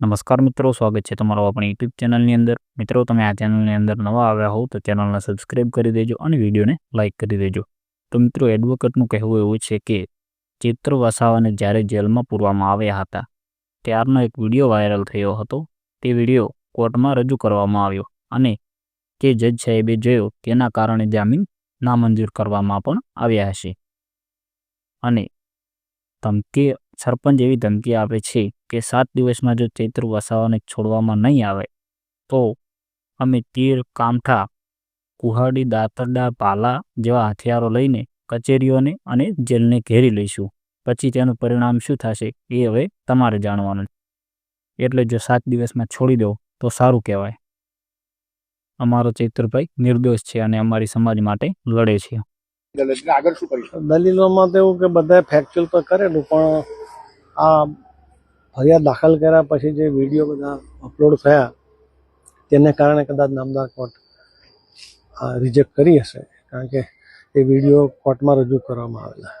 નમસ્કાર મિત્રો, સ્વાગત છે તમારો આપણી યુટ્યુબ ચેનલની અંદર. મિત્રો, તમે આ ચેનલની અંદર નવા આવ્યા હોવ તો ચેનલને સબસ્ક્રાઈબ કરી દેજો અને વિડીયોને લાઇક કરી દેજો. તો મિત્રો એડવોકેટનું કહેવું એવું છે કે ચિત્ર વસાવાને જ્યારે જેલમાં પૂરવામાં આવ્યા હતા, ત્યારનો એક વીડિયો વાયરલ થયો હતો. તે વીડિયો કોર્ટમાં રજૂ કરવામાં આવ્યો અને જે જજ સાહેબે જોયો તેના કારણે જામીન નામંજૂર કરવામાં પણ આવ્યા હશે. અને ધમકી, સરપંચ એવી ધમકી આપે છે કે સાત દિવસમાં જો ચૈત્ર વસાવાને છોડવામાં નહીં આવે તો અમે તીર કામઠા કુહાડી દાતરડા પાલા જેવા હથિયારો લઈને કચેરીઓને અને જેલને ઘેરી લઈશું. પછી તેનું પરિણામ શું થશે એ હવે તમારે જાણવાનું એટલે જો સાત દિવસમાં છોડી દો તો સારું કહેવાય. અમારો ચૈત્રભાઈ નિર્દોષ છે અને અમારી સમાજ માટે લડે છે. દલીલોમાં તો એવું કે બધા ફેક્ચ્યુઅલ તો કરેલું પણ આ ફરિયાદ દાખલ કર્યા પછી જે વીડિયો બધા અપલોડ થયા તેને કારણે કદાચ નામદાર કોર્ટ રિજેક્ટ કરી હશે. કારણ કે એ વીડિયો કોર્ટમાં રજૂ કરવામાં આવેલા.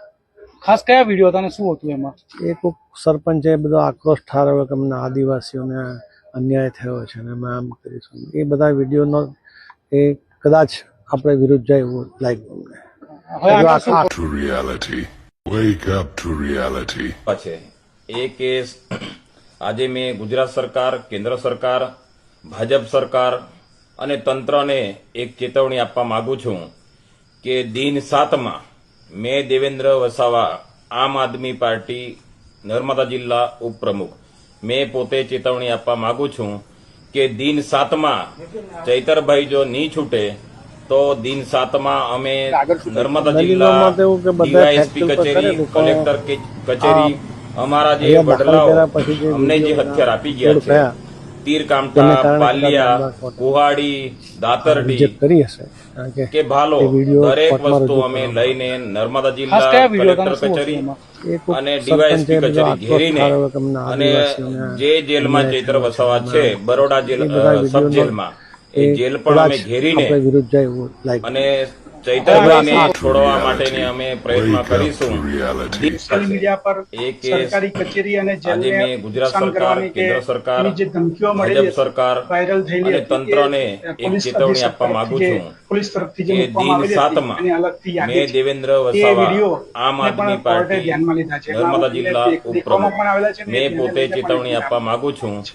ખાસ કયા વીડિયો હતા અને શું હતું એમાં? એ કોઈક સરપંચે બધો આક્રોશ ઠારવ્યો કે અમને આદિવાસીઓને અન્યાય થયો છે અને અમે આમ કરીશું. એ બધા વિડીયોનો એ કદાચ આપણે વિરુદ્ધ જાય એવું લાગ્યું અમને. Wake up to reality. છે એ કેસ આજે મેં ગુજરાત સરકાર કેન્દ્ર સરકાર ભાજપ સરકાર અને તંત્રને એક ચેતવણી આપવા માંગુ છું કે દિન સાતમાં મેં દેવેન્દ્ર વસાવા આમ આદમી પાર્ટી નર્મદા જિલ્લા ઉપપ્રમુખ. મેં પોતે ચેતવણી આપવા માંગુ છું કે દિન સાતમાં ચૈતરભાઈ જો નહીં છૂટે તો દિન સાતમાં અમે નર્મદા જિલ્લા ડીવાયએસપી કચેરી કલેક્ટર કચેરી અમારા જે જે અમને જે હથિયાર આપી ગયા છે તીર કામટા પાલિયા કુહાડી દાતરડી કે ભાલો દરેક વસ્તુ અમે લઈને નર્મદા જિલ્લા કલેક્ટર કચેરી અને ડીવાયએસપી કચેરી ઘેરીને અને જે જેલમાં ચૈત્ર. વસાવા છે બરોડા જેલ સબ જેલમાં એ જેલ પણ અમે ઘેરીને અને ચૈતરભાઈને છોડવા માટેની અમે પ્રયત્ન કરીશું. સોશિયલ મીડિયા પર સરકારી કચેરી અને જેલને ગુજરાત સરકાર કેન્દ્ર સરકાર જે ધમકીઓ મળી સરકાર વાયરલ થયેલી અને તંત્રને એક ચેતવણી આપવા માંગુ છું પોલીસ તરફથી જે દિન સાતમાં મેં દેવેન્દ્ર વસાવા આમ આદમી પાર્ટી ધ્યાનમાં લીધા છે. નર્મદા જિલ્લા દેખ- પણ આવેલા છે ઉપપ્રમુખ. મેં પોતે ચેતવણી આપવા માંગુ છું